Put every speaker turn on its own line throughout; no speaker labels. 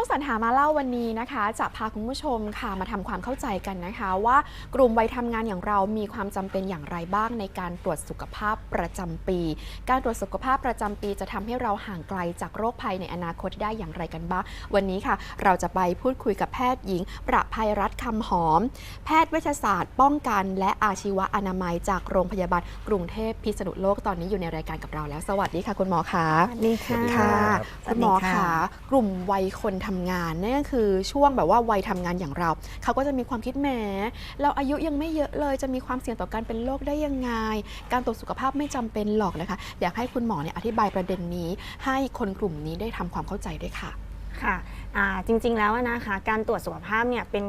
ช่วงสรรหามาเล่าวันนี้นะคะ จะพาคุณผู้ชมค่ะมาทำความเข้าใจกันนะคะ ว่ากลุ่มวัยทำงานอย่างเรามีความจำเป็นอย่างไรบ้างในการตรวจสุขภาพประจำปี การตรวจสุขภาพประจำปีจะทำให้เราห่างไกลจากโรคภัยในอนาคตได้อย่างไรกันบ้าง วันนี้ค่ะ เราจะไปพูดคุยกับแพทย์หญิง ประภัยรัตน์คำหอม แพทย์เวชศาสตร์ ป้องกัน และอาชีวะอนามัยจากโรงพยาบาลกรุงเทพพิษณุโลกตอนนี้อยู่ในรายการกับเราแล้ว สวัสดีค่ะ คุณหมอคะ
สวัสดีค่ะ
ค่ะ
สวั
คุ
ส
ณ
ดี
หมอ
ค่ะ
คะกลุ่มวัยคนทำงานนั่นก็คือช่วงแบบว่าวัยทำงานอย่างเรา เขาก็จะมีความคิดแหมเราอายุยังไม่เยอะเลย จะมีความเสี่ยงต่อการเป็นโรคได้ยังไง การตรวจสุขภาพไม่จำเป็นหรอกนะคะ อยากให้คุณหมอเนี่ยอธิบายประเด็นนี้ ให้คนกลุ่มนี้ได้ทำความเข้าใจด้วยค่ะ
ค่ะจริงๆแล้วนะคะ การตรวจสุขภาพเนี่ยเป็น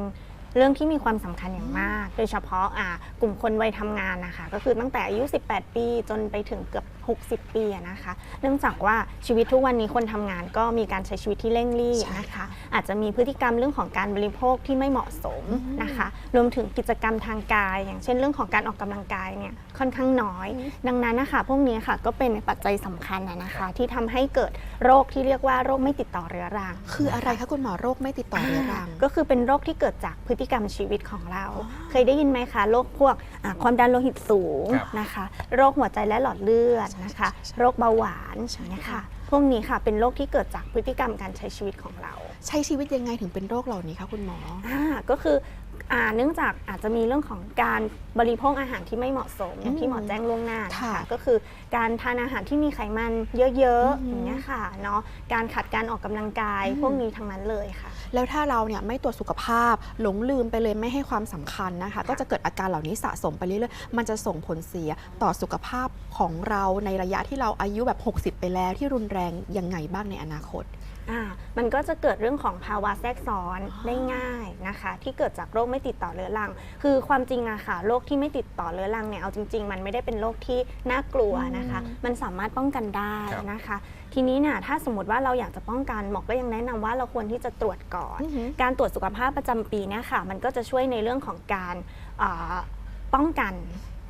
เรื่องที่มีความสำคัญอย่างมาก โดยเฉพาะอ่ากลุ่มคนวัยทำงานนะคะ ก็คือตั้งแต่อายุ 18 ปีจนไปถึงเกือบ 60 ปีอะนะคะ เนื่องจากว่าชีวิตทุกวันนี้คนทำงานก็มีการใช้ชีวิตที่เร่งรีบ
ใช่
นะคะ อาจจะมีพฤติกรรมเรื่องของการบริโภคที่ไม่เหมาะสมนะคะ รวมถึงกิจกรรมทางกาย อย่างเช่นเรื่องของการออกกำลังกายเนี่ยค่อนข้างน้อย ดังนั้นนะคะพวกนี้ค่ะก็เป็นปัจจัยสำคัญอะนะคะที่ทำให้เกิดโรคที่เรียกว่าโรคไม่ติดต่อเรื้อรัง
คืออะไรคะคุณหมอโรคไม่ติดต่อเรื้อรัง
ก็คือเป็นโรคที่เกิดจากพฤติกรรมชีวิตของเรา เคยได้ยินไหมคะโรคพวกอ่าความดันโลหิตสูง
ครับ
นะคะ โรคหัวใจและหลอดเลือดนะคะ
ใช่ใช่
โรคเบาหวาน
ใช่
อย่างเงี้ย
ค่ะ
ค่ะพวกนี้ค่ะเป็นโรคที่เกิดจากพฤติกรรมการใช้ชีวิตของเรา
ใช้ชีวิตยังไงถึงเป็นโรคเหล่านี้คะคุณหมอ
อ่าก็คืออ่า เนื่องจากอาจจะมีเรื่องของการบริโภคอาหารที่ไม่เหมาะสมอย่างที่หมอแจ้งล่วงหน้านะ
ค่ะ
คะก็คือการทานอาหารที่มีไขมันเยอะ
อื
ๆ
อ
อ
หืออย่าง
เงี้ยค่ะเนาะการขัดการออกกำลังกาย
อืม
พวกนี้ทั้งนั้นเลยค่ะ
แล้วถ้าเราเนี่ยไม่ตรวจสุขภาพหลงลืมไปเลยไม่ให้ความสำคัญนะคะ ก็จะเกิดอาการเหล่านี้สะสมไปเรื่อยๆมันจะส่งผลเสียต่อสุขภาพของเราในระยะที่เราอายุแบบ 60 ไปแล้วที่รุนแรงยังไงบ้างในอนาคต
อ่า มันก็จะเกิดเรื่องของภาวะแทรกซ้อน
อ๋อ
ได้ง่ายนะคะ ที่เกิดจากโรคไม่ติดต่อเรื้อรัง คือความจริงอะค่ะโรคที่ไม่ติดต่อเรื้อรังเนี่ยเอาจริง ๆ มันไม่ได้เป็นโรคที่น่ากลัวนะคะ มันสามารถป้องกันได้
ครับ
นะคะ ทีนี้เนี่ยถ้าสมมติว่าเราอยากจะป้องกันหมอก็ยังแนะนำว่าเราควรที่จะตรวจก่อน
อือหือ
การตรวจสุขภาพประจำปีเนี่ยค่ะ มันก็จะช่วยในเรื่องของการอ่าป้องกัน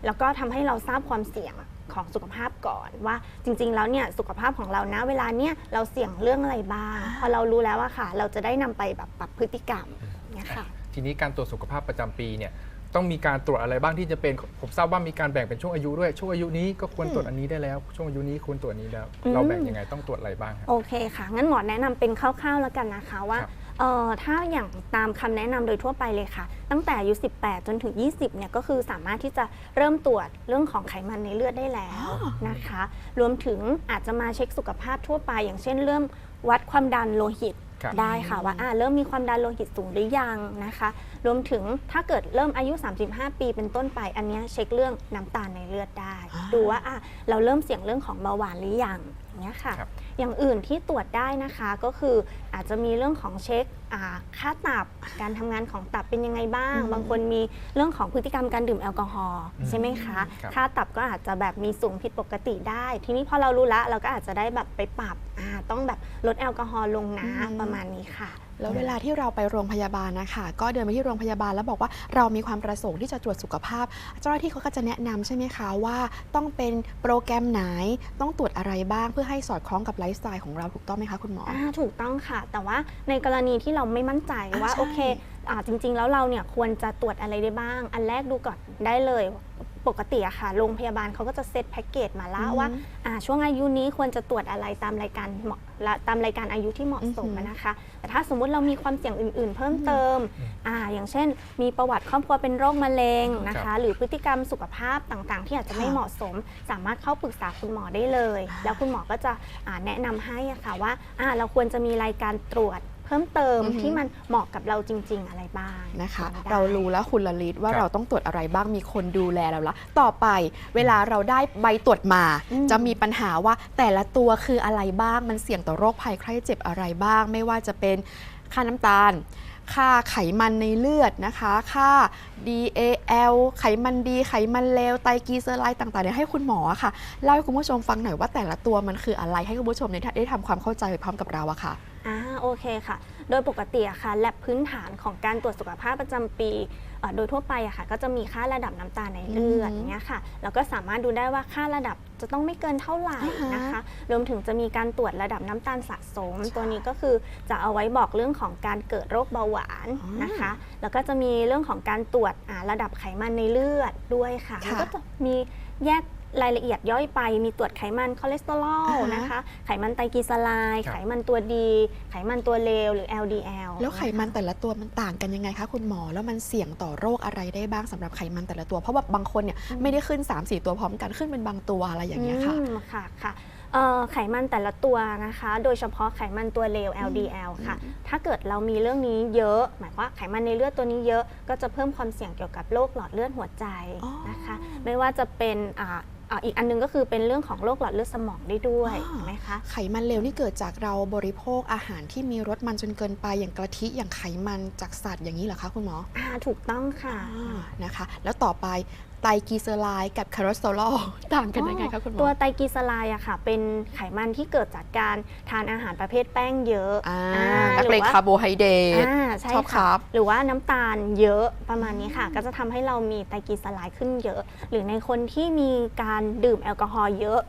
แล้วก็ทำให้เราทราบความเสี่ยง ของสุขภาพก่อนว่าจริง ๆ แล้วเนี่ยสุขภาพของเรานะเวลาเนี้ยเราเสี่ยงเรื่องอะไรบ้างพอเรารู้แล้วอะค่ะ เราจะได้นำไปแบบปรับพฤติกรรมเนี่ยค่ะ
ทีนี้การตรวจสุขภาพประจำปีเนี่ยต้องมีการตรวจอะไรบ้างที่จะเป็นผมทราบว่ามีการแบ่งเป็นช่วงอายุด้วย ช่วงอายุนี้ก็ควรตรวจอันนี้ได้แล้ว ช่วงอายุนี้ควรตรวจอันนี้แล้ว
อืม
เราแบ่งยังไงต้องตรวจอะไรบ้างครับ
โอเคค่ะ งั้นหมอแนะนำเป็นคร่าวๆแล้วกันนะคะว่า
ครับ
เอ่อถ้าอย่างตามคำแนะนำโดยทั่วไปเลยค่ะ ตั้งแต่อายุ 18 จนถึง 20 เนี่ยก็คือสามารถที่จะเริ่มตรวจเรื่องของไขมันในเลือดได้แล้วนะคะ รวมถึงอาจจะมาเช็คสุขภาพทั่วไป อย่างเช่นเริ่มวัดความดันโลหิต
ครับ
ได้ค่ะว่าอ่าเริ่มมีความดันโลหิตสูงหรือยังนะคะ รวมถึงถ้าเกิดเริ่มอายุ 35 ปีเป็นต้นไป อันเนี้ยเช็คเรื่องน้ำตาลในเลือดได้
อ่า
ดูว่าอะเราเริ่มเสี่ยงเรื่องของเบาหวานหรือยัง อย่างเงี้ยค่ะ
ครับ
อย่างอื่นที่ตรวจได้นะคะก็คืออาจจะมีเรื่องของเช็คอ่าค่าตับ การทำงานของตับเป็นยังไงบ้าง
อืม
บางคนมีเรื่องของพฤติกรรมการดื่มแอลกอฮอล์
อืม
ใช่ไหมคะ
ครับ
ค่าตับก็อาจจะแบบมีสูงผิดปกติได้ ทีนี้พอเรารู้ละเราก็อาจจะได้แบบไปปรับอ่า ต้องแบบลดแอลกอฮอล์ลงนะ
อืม
ประมาณนี้ค่ะ
แล้วเวลาที่เราไปโรงพยาบาลนะคะ ก็เดินไปที่โรงพยาบาลแล้วบอกว่าเรามีความประสงค์ที่จะตรวจสุขภาพ เจ้าหน้าที่เขาก็จะแนะนำใช่ไหมคะว่าต้องเป็นโปรแกรมไหนต้องตรวจอะไรบ้างเพื่อให้สอดคล้องกับไลฟ์สไตล์ของเราถูกต้องไหมคะคุณหมอ
อ่าถูกต้องค่ะ แต่ว่าในกรณีที่เราไม่มั่นใจว่า
อ่าใช่
โอเคอ่าจริง ๆ แล้วเราเนี่ยควรจะตรวจอะไรได้บ้าง อันแรกดูก่อนได้เลยปกติอะค่ะโรงพยาบาลเขาก็จะเซตแพ็กเกจมาแล้วว่าอ่าช่วงอายุนี้ควรจะตรวจอะไรตามรายการเหมาะและตามรายการอายุที่เหมาะสม
อือหือ
อะนะคะ แต่ถ้าสมมุติเรามีความเสี่ยงอื่น ๆ เพิ่มเติม
อืม
อ่าอย่างเช่น มีประวัติครอบครัวเป็นโรคมะเร็งนะ
ครั
คะ
บ
หรือพฤติกรรมสุขภาพต่างๆ ที่อาจจะไม่
ค่ะ
เหมาะสม สามารถเข้าปรึกษาคุณหมอได้เลย
อ่า
แล้วคุณหมอก็จะอ่าแนะนำให้อะค่ะว่าอ่าเราควรจะมีรายการตรวจเพิ่มเติม
อือหือ
ที่มันเหมาะกับเราจริง ๆ อะไรบ้าง
นะคะ
ได้
เรารู้แล้วคุณละลิศว่า
ครับ
เราต้องตรวจอะไรบ้างมีคนดูแลเราละต่อไปเวลาเราได้ใบตรวจมา
อืม
จะมีปัญหาว่าแต่ละตัวคืออะไรบ้างมันเสี่ยงต่อโรคภัยไข้เจ็บอะไรบ้าง ไม่ว่าจะเป็นค่าน้ำตาล ค่าไขมันในเลือดนะคะ ค่า DAL ไขมันดี ไขมันเลว ไตรกลีเซอไรด์ต่างๆเนี่ยให้คุณหมอค่ะเล่าให้คุณผู้ชมฟังหน่อยว่าแต่ละตัวมันคืออะไรให้คุณผู้ชมเนี่ยได้ทำความเข้าใจไปพร้อมกับเราอะค่ะ
อ่าโอเคค่ะ โดยปกติอะค่ะ แลบพื้นฐานของการตรวจสุขภาพประจำปี โดยทั่วไปอะค่ะก็จะมีค่าระดับน้ำตาลในเลือด
อืม
อย่างเงี้ยค่ะแล้วก็สามารถดูได้ว่าค่าระดับจะต้องไม่เกินเท่าไหร่
อ่าฮะ
นะคะ รวมถึงจะมีการตรวจระดับน้ำตาลสะสม ตัวนี้ก็คือจะเอาไว้บอกเรื่องของการเกิดโรคเบาหวาน
อ๋อ
นะคะ แล้วก็จะมีเรื่องของการตรวจอ่าระดับไขมันในเลือดด้วยค่ะ
ค่ะ
แล้วก็จะมีแยก รายละเอียดย่อยไป มีตรวจไขมันคอเลสเตอรอล
อ่าฮะ
นะคะ ไขมันไตรกลีเซอไรด์
ครับ
ไขมันตัวดี ไขมันตัวเลวหรือ LDL
แล้วไขมันแต่ละตัวมันต่างกันยังไงคะคุณหมอ แล้วมันเสี่ยงต่อโรคอะไรได้บ้างสำหรับไขมันแต่ละตัว เพราะว่าบางคนเนี่ยไม่ได้ขึ้น 3 4 ตัวพร้อมกันขึ้นเป็นบางตัวอะไรอย่างเงี้ยค่ะ
อืมค่ะค่ะเอ่อ ไขมันแต่ละตัวนะคะ โดยเฉพาะไขมันตัวเลว LDL ค่ะ ถ้าเกิดเรามีเรื่องนี้เยอะ หมายความว่าไขมันในเลือดตัวนี้เยอะ ก็จะเพิ่มความเสี่ยงเกี่ยวกับโรคหลอดเลือดหัวใจ
อ๋อ
นะคะ ไม่ว่าจะเป็นอ่าอ่าอีกอันนึงก็คือเป็นเรื่องของโรคหลอดเลือดสมองได้ด้วย
อ๋อ
เห็นไหมคะ
ไขมันเลวนี่เกิดจากเราบริโภคอาหารที่มีรสมันจนเกินไปอย่างกะทิอย่างไขมันจากสัตว์อย่างนี้เหรอคะคุณหมอ
อ่าถูกต้องค่ะ
อ่านะคะ แล้วต่อไป ไตรกลีเซอไรด์กับคอเลสเตอรอลต่างกันยังไงคะคุณหมอ
ตัวไตรกลีเซอไรด์อะค่ะ เป็นไขมันที่เกิดจากการทานอาหารประเภทแป้งเยอะ
อ่า
อ่า
นักเลง
หรือว่า
คาร์โบไฮเดรต
อ่าใช่
ชอบค
ค่ะ
รับ
หรือว่าน้ำตาลเยอะประมาณนี้ค่ะ ก็จะทำให้เรามีไตรกลีเซอไรด์ขึ้นเยอะ หรือในคนที่มีการดื่มแอลกอฮอล์เยอะ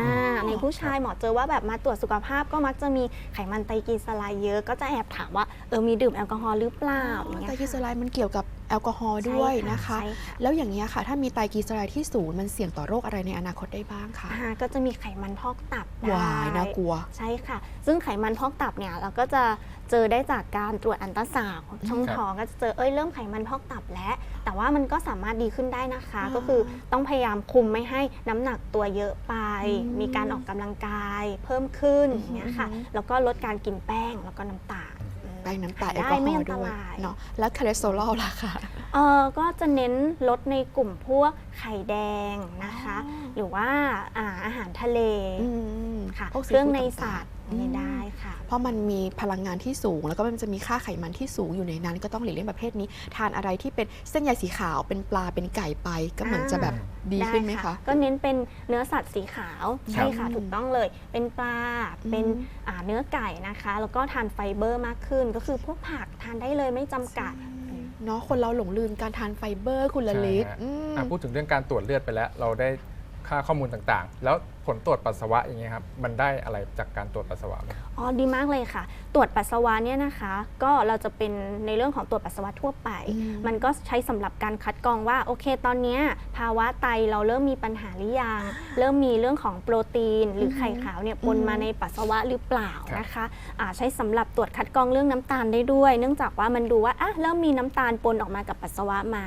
าในผู้ชายหมอเจอว่าแบบมาตรวจสุขภาพก็มักจะมีไขมันไตรกลีเซอไรด์เยอะ ก็จะแอบถามว่าเออมีดื่มแอลกอฮอล์หรือเปล่าอย่างเงี้ย
ไตร
ค่ะ
กลีเซอไรด์มันเกี่ยวกับ แอลกอฮอล์ด้วยนะคะ
ใช่ค่ะ
แล้วอย่างนี้ยค่ะ ถ้ามีไตรกลีเซอไรด์ที่สูงมันเสี่ยงต่อโรคอะไรในอนาคตได้บ้างคะ
อ่าก็จะมีไขมันพอกตับได้
วายน่ากลัว
ใช่ค่ะ ซึ่งไขมันพอกตับเนี่ยเราก็จะเจอได้จากการตรวจอันตราซาวด์ช่อง
ครับ
ท้องก็จะเจอเอ้ยเริ่มไขมันพอกตับแล้ว แต่ว่ามันก็สามารถดีขึ้นได้นะคะ
อ่า
ก็คือต้องพยายามคุมไม่ให้น้ำหนักตัวเยอะไป
อืม
มีการออกกำลังกายเพิ่มขึ้น
อืม
อย่างเงี้ยค่ะ
อืม
แล้วก็ลดการกินแป้งแล้วก็น้ำตาลอืม
แป้งน้ำตาลแอล
ได้
กอฮ
ไม่
อ
อั
ล์ด้วย
ราย
เนาะแล้วคอเลสเตอรอลล่ะคะ
เออก็จะเน้นลดในกลุ่มพวกไข่แดงนะคะ หรือว่าอาหารทะเลค่ะเครื่องในสัตว์ ไม่
อืม
ได้ค่ะ
เพราะมันมีพลังงานที่สูง แล้วก็มันจะมีค่าไขมันที่สูงอยู่ในนั้น ก็ต้องหลีกเลี่ยงประเภทนี้ ทานอะไรที่เป็นเส้นใยสีขาวเป็นปลาเป็นไก่ไป ก็เหมือนจะแบบดีขึ้นไหม
ด้
คะ
ก็เน้นเป็นเนื้อสัตว์สีขาวใช่ค่ะ
อืม
ถูกต้องเลย เป็นปลา
อืม
เป็นอ่าเนื้อไก่นะคะ แล้วก็ทานไฟเบอร์มากขึ้น ก็คือพวกผักทานได้เลยไม่จำกัด
เนาะคนเราหลงลืมการทานไฟเบอร์คุณละลิศ
ใช่ฮะ
อืม
อะพูดถึงเรื่องการตรวจเลือดไปแล้ว เราได้ ค่าข้อมูลต่างๆ แล้วผลตรวจปัสสาวะอย่างเงี้ยครับมันได้อะไรจากการตรวจปัสสาวะ
อ๋อดีมากเลยค่ะ ตรวจปัสสาวะเนี่ยนะคะ ก็เราจะเป็นในเรื่องของตรวจปัสสาวะทั่วไป
อืม
มันก็ใช้สำหรับการคัดกรองว่าโอเค ตอนเนี้ยภาวะไตเราเริ่มมีปัญหาหรือยังเริ่มมีเรื่องของโปรตีน หรือไข่ขาวเนี่ยปนมาในปัสสาวะหรือเปล่านะคะอ่าใช้สำหรับตรวจคัดกรองเรื่องน้ำตาลได้ด้วย เนื่องจากว่ามันดูว่าอะเริ่มมีน้ำตาลปนออกมากับปัสสาวะไหม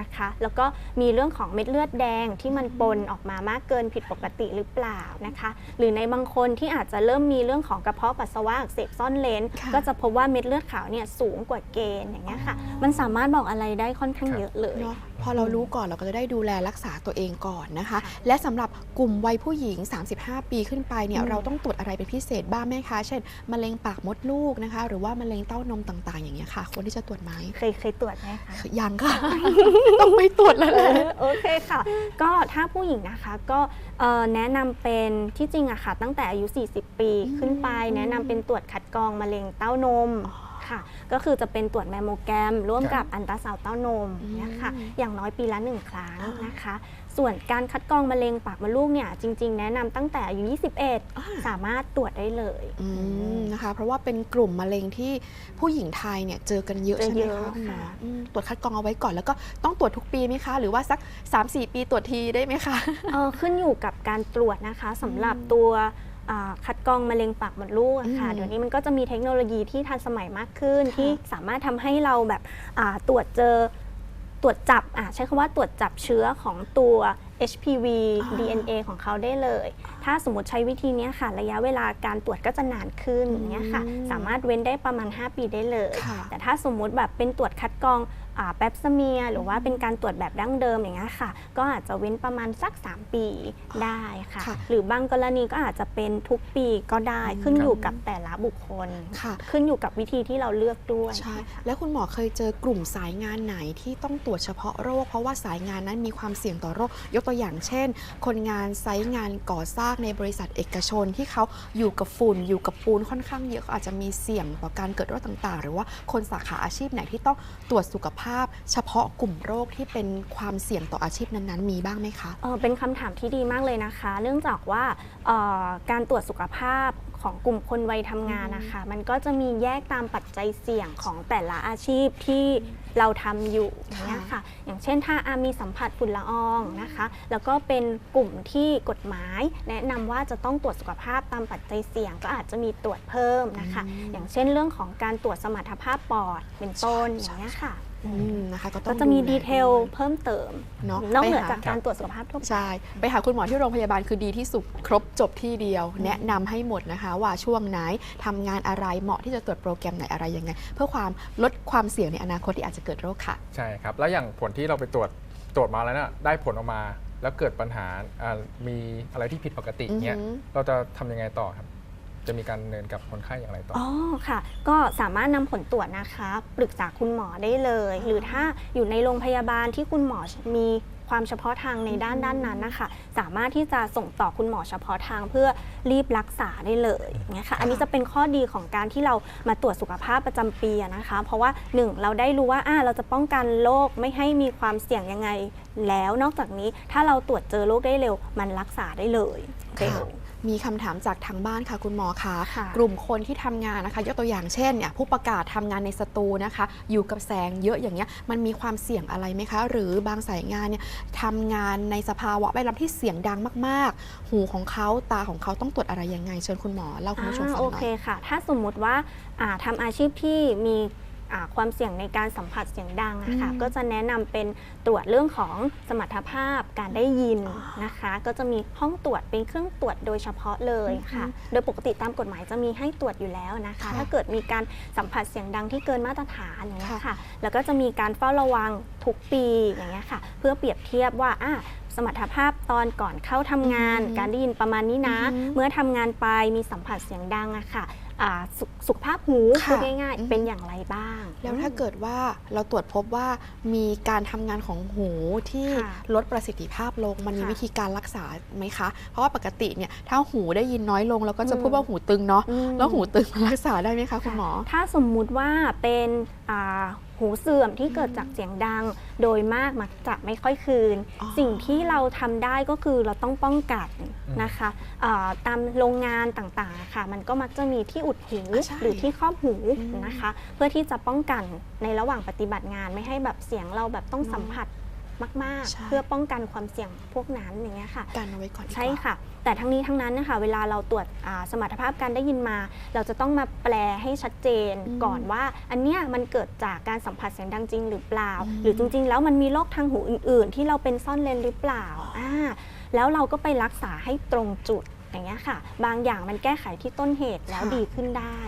นะคะ แล้วก็มีเรื่องของเม็ดเลือดแดงที่มันปนออกมามากเกินผิดปกติหรือเปล่านะคะ หรือในบางคนที่อาจจะเริ่มมีเรื่องของกระเพาะปัสสาวะอักเสบซ่อนเลน
ค่ะ
ก็จะพบว่าเม็ดเลือดขาวเนี่ยสูงกว่าเกณฑ์อย่างเงี้ยค่ะ มันสามารถบอกอะไรได้ค่อนข้างเยอะเลย
เนาะ พอเรารู้ก่อนเราก็จะได้ดูแลรักษาตัวเองก่อนนะคะ และสำหรับกลุ่มวัยผู้หญิง 35 ปีขึ้นไปเนี่ย
อืม
เราต้องตรวจอะไรเป็นพิเศษบ้างไหมคะ เช่นมะเร็งปากมดลูกนะคะ หรือว่ามะเร็งเต้านมต่างๆ อย่างเงี้ยค่ะควรที่จะตรวจไหม
เคยเคยตรวจไหมคะ
ยังค่ะ ต้องไปตรวจแล้วแหละ
โอเคค่ะ ก็ถ้าผู้หญิงนะคะก็เอ่อแนะนำเป็นที่จริงอะค่ะ ตั้งแต่อายุ 40 ปีขึ้นไป
อืม
แนะนำเป็นตรวจคัดกรองมะเร็งเต้านม ค่ะ ก็คือจะเป็นตรวจแมมโมแกรม ร่วมกับอันตราซาวด์เต้านม
อืม
เนี่ยค่ะอย่างน้อยปีละหนึ่งครั้ง
อ่าน
นะคะ ส่วนการคัดกรองมะเร็งปากมดลูกเนี่ยจริง ๆ แนะนำตั้งแต่อายุ 21 สามารถตรวจได้เลย
อืมนะคะ เพราะว่าเป็นกลุ่มมะเร็งที่ผู้หญิงไทยเนี่ยเจอกันเยอะ
เจอ
ใช่ไหม
เยอะ
คะคุณหมอ
ค่ะ
อืมตรวจคัดกรองเอาไว้ก่อนแล้วก็ต้องตรวจทุกปีไหมคะ หรือว่าสัก 3-4 ปีตรวจทีได้ไหมคะ
เอ่อขึ้นอยู่กับการตรวจนะคะสำหรับ
อืม
ตัวอ่า คัดกรองมะเร็งปากมดลูกอะค่ะ
อืม
เดี๋ยวนี้มันก็จะมีเทคโนโลยีที่ทันสมัยมากขึ้น ที่สามารถทำให้เราแบบอ่าตรวจเจอตรวจจับอะใช้คำว่าตรวจจับเชื้อของตัว HPV
อ่า
DNA ของเขาได้เลย ถ้าสมมติใช้วิธีเนี้ยค่ะ ระยะเวลาการตรวจก็จะนานขึ้นอย่างเงี้ยค่ะ
อืม
สามารถเว้นได้ประมาณ 5 ปีได้เลย
ค่ะ
แต่ถ้าสมมุติแบบเป็นตรวจคัดกรองอ่า แป๊บสเมียร์หรือว่าเป็นการตรวจแบบดั้งเดิมอย่างเงี้ยค่ะ ก็อาจจะเว้นประมาณสัก 3 ปีได้ค่ะ
ค่ะ
หรือบางกรณีก็อาจจะเป็นทุกปีก็ได้
อืม
ขึ้นอยู่กับแต่ละบุคคล
ค่ะ
ขึ้นอยู่กับวิธีที่เราเลือกด้วย
ใช่แล้วคุณหมอเคยเจอกลุ่มสายงานไหนที่ต้องตรวจเฉพาะโรค เพราะว่าสายงานนั้นมีความเสี่ยงต่อโรค ยกตัวอย่างเช่น คนงานไซต์งานก่อสร้างในบริษัทเอกชนที่เขาอยู่กับฝุ่นอยู่กับปูนค่อนข้างเยอะเขาอาจจะมีเสี่ยงต่อการเกิดโรคต่าง ๆ หรือว่าคนสาขาอาชีพไหนที่ต้องตรวจสุขภาพเฉพาะกลุ่มโรคที่เป็นความเสี่ยงต่ออาชีพนั้นๆ มีบ้างไหมคะ
เอ่อเป็นคำถามที่ดีมากเลยนะคะ เนื่องจากว่าเอ่อการตรวจสุขภาพของกลุ่มคนวัยทำงานนะคะ มันก็จะมีแยกตามปัจจัยเสี่ยงของแต่ละอาชีพที่เราทำอยู่อย่างเงี้ยค่ะ อย่างเช่นถ้าอามีสัมผัสฝุ่นละอองนะคะ แล้วก็เป็นกลุ่มที่กฎหมาย แนะนำว่าจะต้องตรวจสุขภาพตามปัจจัยเสี่ยงก็อาจจะมีตรวจเพิ่มนะคะ
อืม
อย่างเช่นเรื่องของการตรวจสมรรถภาพปอดเป็นต้น
ใช่
อย่างเงี้ยค่ะ
อืม นะคะก็ต้อ
ก็
ง
จะมี
แล
ดีเทล
ด้วย
เพิ่มเติม
เนาะ
นอกเหนือ
ไปหา
จากการตรวจสุขภาพทั่วไป
ใช่ไปหาคุณหมอที่โรงพยาบาลคือดีที่สุดครบจบที่เดียว แนะนำให้หมดนะคะ ว่าช่วงไหนทำงานอะไรเหมาะที่จะตรวจโปรแกรมไหนอะไรยังไง เพื่อความลดความเสี่ยงในอนาคตที่อาจจะเกิดโรคค่ะ
ใช่ครับ แล้วอย่างผลที่เราไปตรวจตรวจมาแล้วเนี่ยได้ผลออกมา แล้วเกิดปัญหาอ่ามีอะไรที่ผิดปกติเงี้ย
อือหือ
เราจะทำยังไงต่อครับ จะมีการดำเนินกับคนไข้อย่างไรต่ออ
อ๋อค่ะ ก็สามารถนำผลตรวจนะคะ ปรึกษาคุณหมอได้เลย หรือถ้าอยู่ในโรงพยาบาลที่คุณหมอมีความเฉพาะทางในด้านด้านนั้นนะคะ สามารถที่จะส่งต่อคุณหมอเฉพาะทางเพื่อรีบรักษาได้เลยเนี่ยค่ะ อันนี้จะเป็นข้อดีของการที่เรามาตรวจสุขภาพประจำปีอะนะคะ เพราะว่าหนึ่งเราได้รู้ว่าอ่าเราจะป้องกันโรคไม่ให้มีความเสี่ยงยังไงแล้ว นอกจากนี้ถ้าเราตรวจเจอโรคได้เร็ว มันรักษาได้เลยเร็ว
มีคำถามจากทางบ้านค่ะคุณหมอคะ
ค่ะ
กลุ่มคนที่ทำงานนะคะ ยกตัวอย่างเช่นเนี่ยผู้ประกาศทำงานในสตูนะคะ อยู่กับแสงเยอะอย่างเงี้ยมันมีความเสี่ยงอะไรไหมคะ หรือบางสายงานเนี่ยทำงานในสภาวะแวดล้อมที่เสียงดังมาก ๆ หูของเขาตาของเขาต้องตรวจอะไรยังไง เชิญคุณหมอเล่าคุณผู้ชมฟัง
โอ
หน่
เค
อย
ค่ะ ถ้าสมมุติว่าอ่าทำอาชีพที่มีอ่า ความเสี่ยงในการสัมผัสเสียงดังอะค่ะ
อืม
ก็จะแนะนำเป็นตรวจเรื่องของสมรรถภาพการได้ยินนะคะ ก็จะมีห้องตรวจเป็นเครื่องตรวจโดยเฉพาะเลยค่ะ โดยปกติตามกฎหมายจะมีให้ตรวจอยู่แล้วนะคะ
ค่ะ
ถ้าเกิดมีการสัมผัสเสียงดังที่เกินมาตรฐานอย่างเงี้ย
ค่ะ
ค่ะ แล้วก็จะมีการเฝ้าระวังทุกปีอย่างเงี้ยค่ะ เพื่อเปรียบเทียบว่าอะสมรรถภาพตอนก่อนเข้าทำงาน
อือหือ
การได้ยินประมาณนี้นะ
อือหือ
เมื่อทำงานไปมีสัมผัสเสียงดังอะค่ะอ่า สสุขภาพหู
ค่ะ
พูดง่าย
อืม
ๆเป็นอย่างไรบ้าง
แล้วถ้าเกิดว่าเราตรวจพบว่ามีการทำงานของหูที่
ค่ะ
ลดประสิทธิภาพลง มันมี
ค่ะ
วิธีการรักษาไหมคะ เพราะว่าปกติเนี่ยถ้าหูได้ยินน้อยลงเราก็จะ
อืม
พูดว่าหูตึงเนาะ
อืม
แล้วหูตึงมันรักษาได้ไหมคะคุณหมอ
ถ้าสมมุติว่าเป็นอ่า หูเสื่อมที่เกิดจากเสียงดัง โดยมากมักจะไม่ค่อยคืน
อ๋อ
สิ่งที่เราทำได้ก็คือเราต้องป้องกัน
อืม
นะคะอ่าตามโรงงานต่างๆอะค่ะ มันก็มักจะมีที่อุดหู
อะใช่
หรือที่ครอบหู
อืม
นะคะ เพื่อที่จะป้องกันในระหว่างปฏิบัติงานไม่ให้แบบเสียงเราแบบต้อง
อืม
สัมผัส มาก
ใช่
ๆเพื่อป้องกันความเสี่ยงพวกนั้นอย่างเงี้ยค่ะ
การเอาไว้ก่อนดีกว่า
ใช่ค่ะ แต่ทั้งนี้ทั้งนั้นนะคะเวลาเราตรวจอ่าสมรรถภาพการได้ยินมา เราจะต้องมาแปลให้ชัดเจน
อืม
ก่อนว่า อันเนี้ยมันเกิดจากการสัมผัสเสียงดังจริงหรือเปล่า
อืม
หรือจริง ๆ แล้วมันมีโรคทางหูอื่น ๆ ที่เราเป็นซ่อนเลนหรือเปล่าอ่าแล้วเราก็ไปรักษาให้ตรงจุดอย่างเงี้ยค่ะ บางอย่างมันแก้ไขที่ต้นเหตุแล้วดีขึ้นได้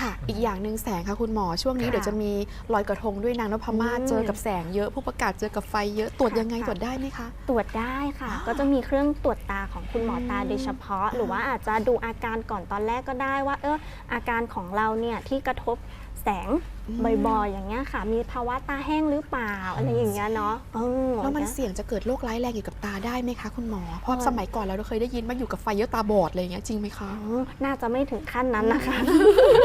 ค่ะ อีกอย่างหนึ่งแสงค่ะคุณหมอช่วงนี้
ค่ะ
เดี๋ยวจะมีลอยกระทงด้วยนางนพมาศ
อืม
เจอกับแสงเยอะผู้ประกาศเจอกับไฟเยอะตรวจ
ค่ะ
ยังไง
ค่ะ
ตรวจได้ไหมคะ
ตรวจได้ค่ะ ก็จะมีเครื่องตรวจตาของคุณหมอตา
อืม
โดยเฉพาะ หรือว่าอาจจะดูอาการก่อนตอนแรกก็ได้ว่า เอออาการของเราเนี่ยที่กระทบแสง
อืม
บ่อยๆ อย่างเงี้ยค่ะ มีภาวะตาแห้งหรือเปล่าอะไรอย่างเงี้ยเนาะเออ
แล้วมัน
นะ
เสี่ยงจะเกิดโรคร้ายแรงเกี่ยวกับตาได้ไหมคะคุณหมอ เพราะ
เออ
สมัยก่อนเราเคยได้ยินว่าอยู่กับไฟเยอะตาบอดอะไรอย่างเงี้ยจริงไหมคะ
อืมน่าจะไม่ถึงขั้นนั้นนะคะ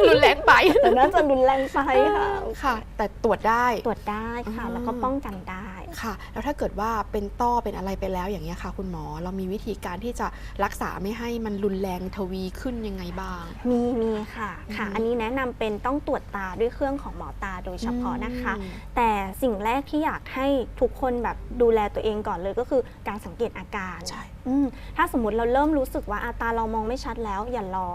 รุนแรงไป
แต่น่าจะรุนแรงไปค่ะ
ค่ะ แต่ตรวจได้
ตรวจได้ค่ะ
อืม
แล้วก็ป้องกันได้
ค่ะ แล้วถ้าเกิดว่าเป็นต้อเป็นอะไรไปแล้วอย่างเงี้ยค่ะ คุณหมอเรามีวิธีการที่จะรักษาไม่ให้มันรุนแรงทวีขึ้นยังไงบ้าง
มีมีค่ะค่ะ
อืม
อันนี้แนะนำเป็นต้องตรวจตาด้วยเครื่องของหมอตาโดยเฉพาะนะคะ
อืม
แต่สิ่งแรกที่อยากให้ทุกคนแบบดูแลตัวเองก่อนเลยก็คือการสังเกตอาการ
ใช่
อืมถ้าสมมติเราเริ่มรู้สึกว่าอาตาเรามองไม่ชัดแล้วอย่ารอ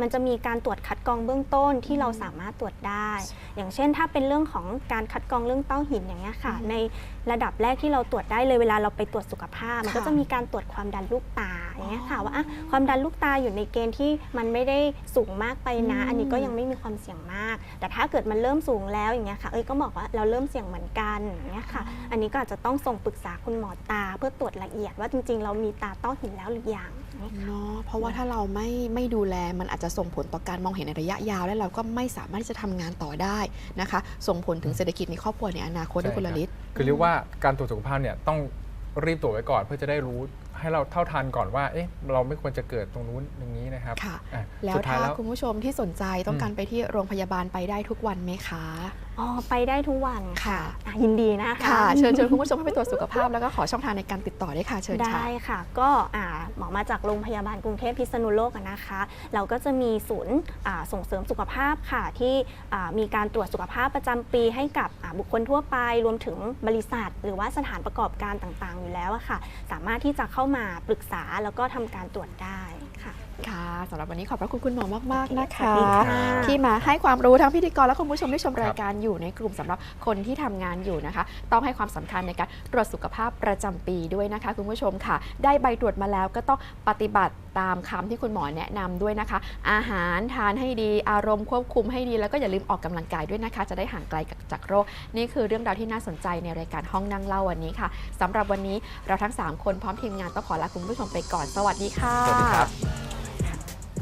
มันจะมีการตรวจคัดกรองเบื้องต้นที่เราสามารถตรวจได้ อย่างเช่น ถ้าเป็นเรื่องของการคัดกรองเรื่องเต้าหินอย่างเงี้ยค่ะ
อืม
ในระดับแรกที่เราตรวจได้เลยเวลาเราไปตรวจสุขภาพ มันก็
ค่ะ
จะมีการตรวจความดันลูกตาอย่างเงี้ยค่ะ
อ๋อ
ว่าอะความดันลูกตาอยู่ในเกณฑ์ที่มันไม่ได้สูงมากไปนะ
อืม
อันนี้ก็ยังไม่มีความเสี่ยงมาก แต่ถ้าเกิดมันเริ่มสูงแล้วอย่างเงี้ยค่ะเอ้ยก็บอกว่าเราเริ่มเสี่ยงเหมือนกันอย่างเงี้ยค่ะ อันนี้ก็อาจจะต้องส่งปรึกษาคุณหมอตาเพื่อตรวจละเอียดว่าจริง ๆ เรามีตาต้อหินแล้วหรือยังอย่าง เงี้ยค่ะ
เนาะเพราะว่าถ้าเราไม่ไม่ดูแลมันอาจจะส่งผลต่อการมองเห็นในระยะยาว และเราก็ไม่สามารถที่จะทำงานต่อได้นะคะ ส่งผลถึงเศรษฐกิจในครอบครัวในอนาคตด้วยคุณลลิต
คือเรียกว่าการตรวจสุขภาพเนี่ยต้องรีบตรวจไว้ก่อนเพื่อจะได้รู้ ให้เราเท่าทันก่อนว่าเอ๊ะเราไม่ควรจะเกิดตรงนู้นอย่างนี้นะครับ
ค่ะ
อะ
แล้ว
สุดท้า
ถ้าย
แล้ว
คุณผู้ชมที่สนใจต้องการไปที่โรงพยาบาลไปได้ทุกวันไหมคะ
อ๋อไปได้ทุกวันค่ะ
ค่ะ
อะยินดีนะคะ
ค่ะเชิญชวนคุณผู้ชมให้ไปตรวจสุขภาพ แล้วก็ขอช่องทางในการติดต่อด้วยค่ะ เชิญค่ะ
ได้ค่ะ ก็อ่าหมอมาจากโรงพยาบาลกรุงเทพพิษณุโลกอะนะคะ เราก็จะมีศูนย์อ่าส่งเสริมสุขภาพค่ะ ที่อ่ามีการตรวจสุขภาพประจำปีให้กับอ่าบุคคลทั่วไป รวมถึงบริษัท หรือว่าสถานประกอบการต่างๆ อยู่แล้วอะค่ะ สามารถที่จะเข้ามาปรึกษาแล้วก็ทำการตรวจได้ค่ะ
ค่ะสำหรับวันนี้ขอบพระคุณคุณหมอมาก ๆ นะคะ
สวัสดีค่ะ
ที่มาให้ความรู้ทั้งพิธีกรและคุณผู้ชมที่ชมรายการอยู่ในกลุ่มสำหรับคนที่ทำงานอยู่นะคะ ต้องให้ความสำคัญในการตรวจสุขภาพประจำปีด้วยนะคะ คุณผู้ชมค่ะ ได้ใบตรวจมาแล้วก็ต้องปฏิบัติตามคำที่คุณหมอแนะนำด้วยนะคะ อาหารทานให้ดีอารมณ์ควบคุมให้ดี แล้วก็อย่าลืมออกกำลังกายด้วยนะคะ จะได้ห่างไกลจากโรค นี่คือเรื่องราวที่น่าสนใจในรายการห้องนั่งเล่าวันนี้ค่ะสำหรับวันนี้เราทั้งสามคนพร้อมทีมงานต้องขอลาคุณผู้ชมไปก่อนสวัสดีค่ะ
สวัสดีครับ